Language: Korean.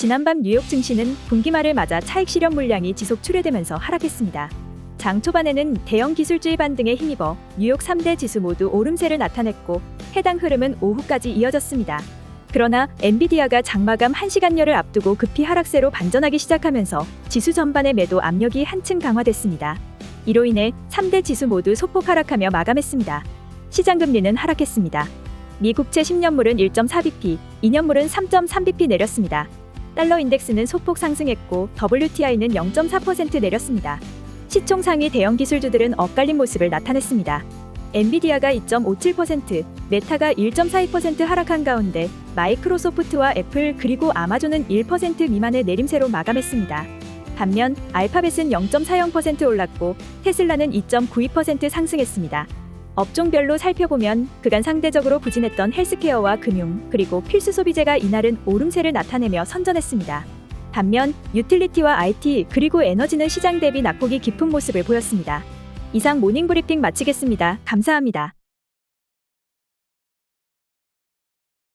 지난밤 뉴욕 증시는 분기 말을 맞아 차익 실현 물량이 지속 출회되면서 하락했습니다. 장 초반에는 대형 기술주의 반등에 힘입어 뉴욕 3대 지수 모두 오름세를 나타냈고 해당 흐름은 오후까지 이어졌습니다. 그러나 엔비디아가 장마감 1시간여를 앞두고 급히 하락세로 반전하기 시작하면서 지수 전반의 매도 압력이 한층 강화됐습니다. 이로 인해 3대 지수 모두 소폭 하락하며 마감했습니다. 시장 금리는 하락했습니다. 미 국채 10년물은 1.4bp, 2년물은 3.3bp 내렸습니다. 달러 인덱스는 소폭 상승했고 WTI는 0.4% 내렸습니다. 시총 상위 대형 기술주들은 엇갈린 모습을 나타냈습니다. 엔비디아가 2.57%, 메타가 1.42% 하락한 가운데 마이크로소프트와 애플 그리고 아마존은 1% 미만의 내림세로 마감했습니다. 반면 알파벳은 0.40% 올랐고 테슬라는 2.92% 상승했습니다. 업종별로 살펴보면 그간 상대적으로 부진했던 헬스케어와 금융 그리고 필수 소비재가 이날은 오름세를 나타내며 선전했습니다. 반면 유틸리티와 IT 그리고 에너지는 시장 대비 낙폭이 깊은 모습을 보였습니다. 이상 모닝 브리핑 마치겠습니다. 감사합니다.